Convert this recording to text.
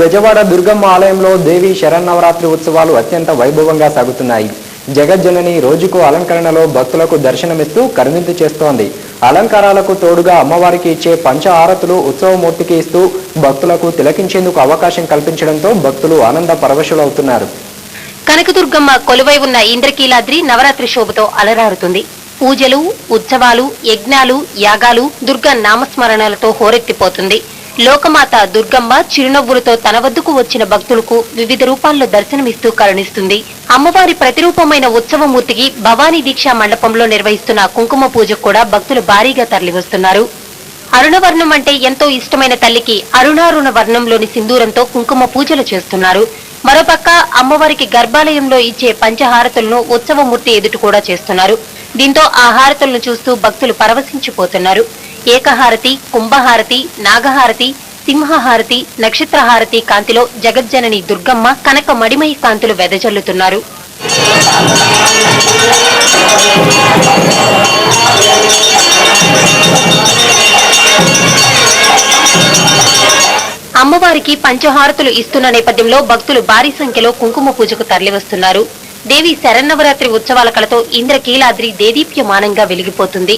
బెజవాడ దుర్గమ్మ ఆలయంలో దేవి శరన్నవరాత్రి ఉత్సవాలు అత్యంత వైభవంగా సాగుతున్నాయి. జగజ్జనని రోజుకు అలంకరణలో భక్తులకు దర్శనమిస్తూ కరుణింపు చేస్తోంది. అలంకారాలకు తోడుగా అమ్మవారికి ఇచ్చే పంచ ఆరతులు ఉత్సవమూర్తికి ఇస్తూ భక్తులకు తిలకించేందుకు అవకాశం కల్పించడంతో భక్తులు ఆనంద పరవశులవుతున్నారు. కనకదుర్గమ్మ కొలువై ఉన్న ఇంద్రకీలాద్రి నవరాత్రి శోభతో అలరారుతుంది. పూజలు ఉత్సవాలు యజ్ఞాలు యాగాలు దుర్గ నామస్మరణలతో హోరెత్తిపోతుంది. లోకమాత దుర్గమ్మ చిరునవ్వులతో తన వద్దకు వచ్చిన భక్తులకు వివిధ రూపాల్లో దర్శనమిస్తూ కరుణిస్తుంది. అమ్మవారి ప్రతిరూపమైన ఉత్సవమూర్తికి భవానీ దీక్షా మండపంలో నిర్వహిస్తున్న కుంకుమ పూజకు కూడా భక్తులు భారీగా తరలివస్తున్నారు. అరుణవర్ణం అంటే ఎంతో ఇష్టమైన తల్లికి అరుణారుణ వర్ణంలోని సింధూరంతో కుంకుమ పూజలు చేస్తున్నారు. మరోపక్క అమ్మవారికి గర్భాలయంలో ఇచ్చే పంచహారతులను ఉత్సవమూర్తి ఎదుట కూడా చేస్తున్నారు. దీంతో ఆ హారతులను చూస్తూ భక్తులు పరవశించిపోతున్నారు. ఏకహారతి కుంభహారతి నాగహారతి సింహహారతి నక్షత్రహారతి కాంతిలో జగజ్జనని దుర్గమ్మ కనక మడిమై కాంతులు వెదజల్లుతున్నారు. అమ్మవారికి పంచహారతులు ఇస్తున్న నేపథ్యంలో భక్తులు భారీ సంఖ్యలో కుంకుమ పూజకు తరలివస్తున్నారు. దేవి శరన్నవరాత్రి ఉత్సవాల కలతో ఇంద్రకీలాద్రి దేదీప్యమానంగా వెలిగిపోతుంది.